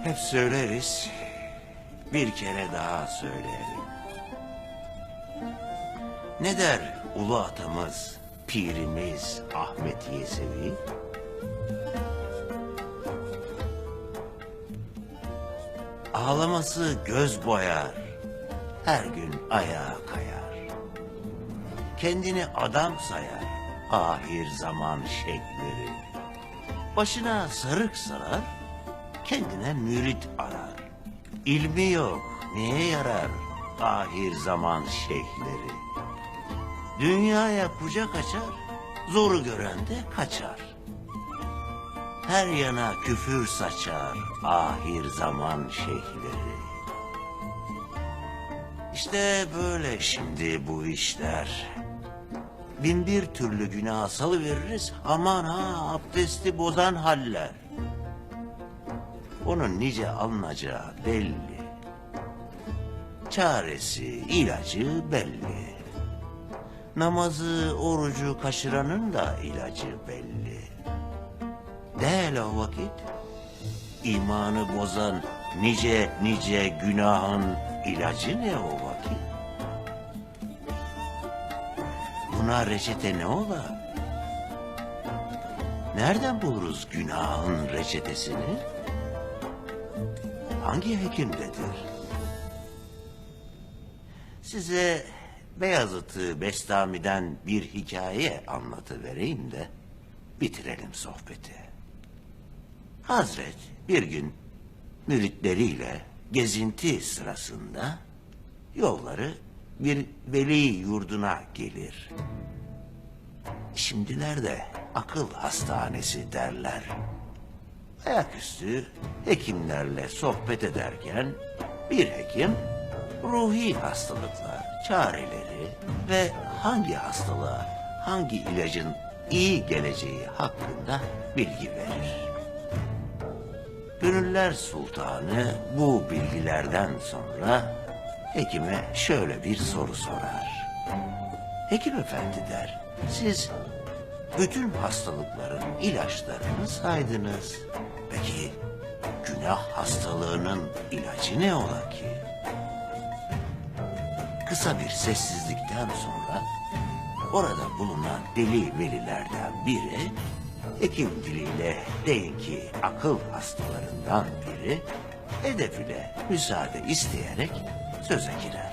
Hep söyleriz. Bir kere daha söyleyelim. Ne der ulu atamız, pirimiz Ahmet Yesevi? Ağlaması göz boyar, her gün ayağa kayar. Kendini adam sayar, ahir zaman şekleri. Başına sarık sarar, kendine mürit arar. İlmi yok, neye yarar ahir zaman şeyhleri? Dünyaya kucak açar, zoru gören de kaçar. Her yana küfür saçar ahir zaman şeyhleri. İşte böyle şimdi bu işler. Bin bir türlü günah salıveririz aman ha abdesti bozan haller. Onun nice alınacağı belli. Çaresi, ilacı belli. Namazı, orucu kaçıranın da ilacı belli. Değil o vakit. İmanı bozan nice nice günahın ilacı ne o vakit? Buna reçete ne ola? Nereden buluruz günahın reçetesini? Hangi hekimdedir? Size Beyazıt'ı Bestami'den bir hikaye anlatıvereyim de bitirelim sohbeti. Hazret bir gün müritleriyle gezinti sırasında yolları bir veli yurduna gelir. Şimdilerde akıl hastanesi derler. Ayaküstü hekimlerle sohbet ederken bir hekim ruhi hastalıklar, çareleri ve hangi hastalığa hangi ilacın iyi geleceği hakkında bilgi verir. Gönüller Sultanı bu bilgilerden sonra hekime şöyle bir soru sorar. Hekim efendi der, siz bütün hastalıkların ilaçlarını saydınız. Peki günah hastalığının ilacı ne ola ki? Kısa bir sessizlikten sonra orada bulunan deli velilerden biri hekim diliyle deyin ki akıl hastalarından biri edep ile müsaade isteyerek söze girer.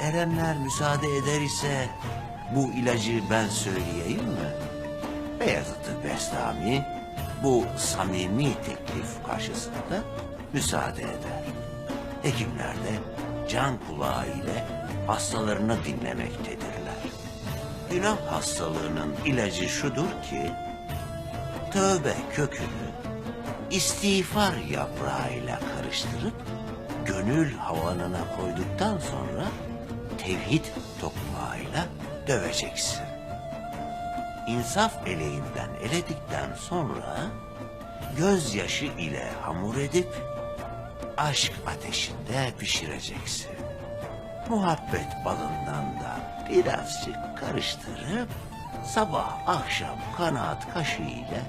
Erenler müsaade eder ise bu ilacı ben söyleyeyim mi? Beyazıt-ı Bestami bu samimi teklif karşısında müsaade eder. Hekimler de can kulağı ile hastalarını dinlemektedirler. Günah hastalığının ilacı şudur ki, tövbe kökünü istiğfar yaprağıyla karıştırıp gönül havanına koyduktan sonra tevhid tokmağıyla döveceksin. İnsaf eleğinden eledikten sonra gözyaşı ile hamur edip aşk ateşinde pişireceksin. Muhabbet balından da birazcık karıştırıp sabah akşam kanaat kaşığı ile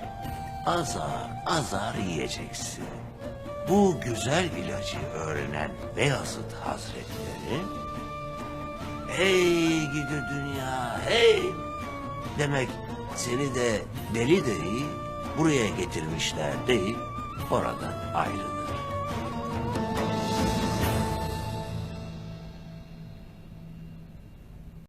azar azar yiyeceksin. Bu güzel ilacı öğrenen Beyazıt Hazretleri Hey gidi dünya hey demek seni de deli deli buraya getirmişler deyip oradan ayrılır.